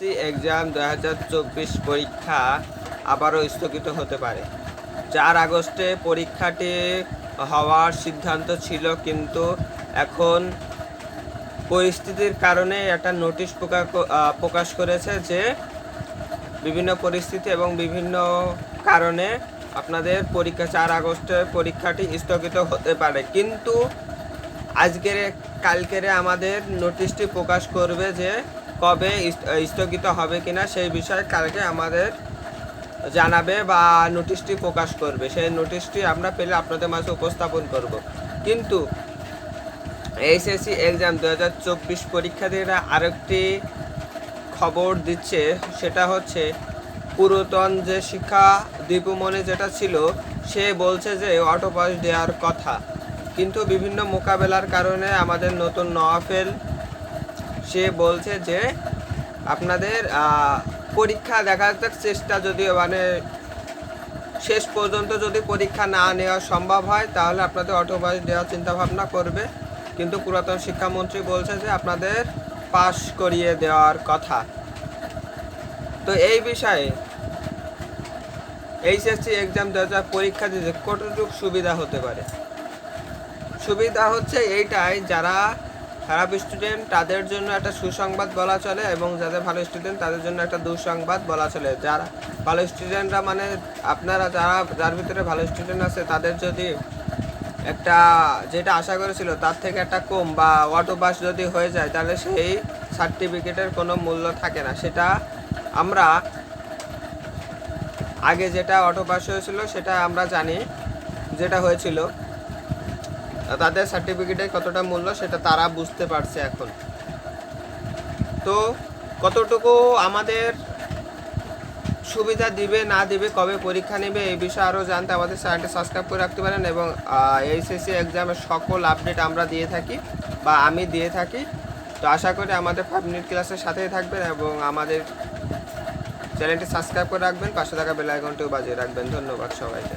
HSC exam দু হাজার চব্বিশ পরীক্ষা আবারও স্থগিত হতে পারে। চার আগস্টে পরীক্ষাটি হওয়ার সিদ্ধান্ত ছিল, কিন্তু এখন পরিস্থিতির কারণে একটা নোটিশ প্রকাশ প্রকাশ করেছে যে বিভিন্ন পরিস্থিতি এবং বিভিন্ন কারণে আপনাদের পরীক্ষা চার আগস্টের পরীক্ষাটি স্থগিত হতে পারে। কিন্তু আজকের, কালকেরে আমাদের নোটিশটি প্রকাশ করবে যে কবে স্থগিত হবে কিনা সেই বিষয়ে কালকে আমাদের জানাবে বা নোটিশটি প্রকাশ করবে। সেই নোটিশটি আমরা পেলে আপনাদের মাঝে উপস্থাপন করব। কিন্তু এইচএসসি এক্সাম দু হাজার চব্বিশ পরীক্ষার্থীরা আরেকটি খবর দিচ্ছে, সেটা হচ্ছে পুরাতন যে শিক্ষা দীপুমণি যেটা ছিল, সে বলছে যে অটো পাস দেওয়ার কথা। কিন্তু বিভিন্ন মোকাবেলার কারণে আমাদের নতুন নওয়াফেল সে বলছে যে আপনাদের পরীক্ষা দেখার চেষ্টা যদি মানে শেষ পর্যন্ত যদি পরীক্ষা না নেওয়া সম্ভব হয়, তাহলে আপনাদের অটোপাস দেওয়ার চিন্তা ভাবনা করবে। কিন্তু পুরাতন শিক্ষামন্ত্রী বলছে যে আপনাদের পাশ করিয়ে দেওয়ার কথা। তো এই বিষয়ে এইচএসসি এক্সাম দেওয়া পরীক্ষা দিতে কতটুকু সুবিধা হতে পারে? সুবিধা হচ্ছে এইটাই, যারা খারাপ স্টুডেন্ট তাদের জন্য একটা সুসংবাদ বলা চলে এবং যাদের ভালো স্টুডেন্ট তাদের জন্য একটা দুঃসংবাদ বলা চলে। যারা ভালো স্টুডেন্টরা মানে আপনারা যারা, যার ভিতরে ভালো স্টুডেন্ট আছে, তাদের যদি একটা যেটা আশা করেছিল, তার থেকে একটা কম বা অটো পাস যদি হয়ে যায়, তাহলে সেই সার্টিফিকেটের কোনো মূল্য থাকে না। সেটা আমরা আগে যেটা অটো পাস হয়েছিল, সেটা আমরা জানি যেটা হয়েছিল। তাদের সার্টিফিকেটের কতটা মূল্য সেটা তারা বুঝতে পারছে এখন। তো কতটুকু আমাদের সুবিধা দিবে, না দিবে, কবে পরীক্ষা নেবে, এই বিষয়ে আরও জানতে আমাদের চ্যানেলটি সাবস্ক্রাইব করে রাখতে পারেন এবং এইচএসসি এক্সামের সকল আপডেট আমরা দিয়ে থাকি বা আমি দিয়ে থাকি। তো আশা করি আমাদের ফাইভ মিনিট ক্লাসের সাথেই থাকবেন এবং আমাদের চ্যানেলটি সাবস্ক্রাইব করে রাখবেন, পাশে থাকা বেল আইকনটিও বাজিয়ে রাখবেন। ধন্যবাদ সবাইকে।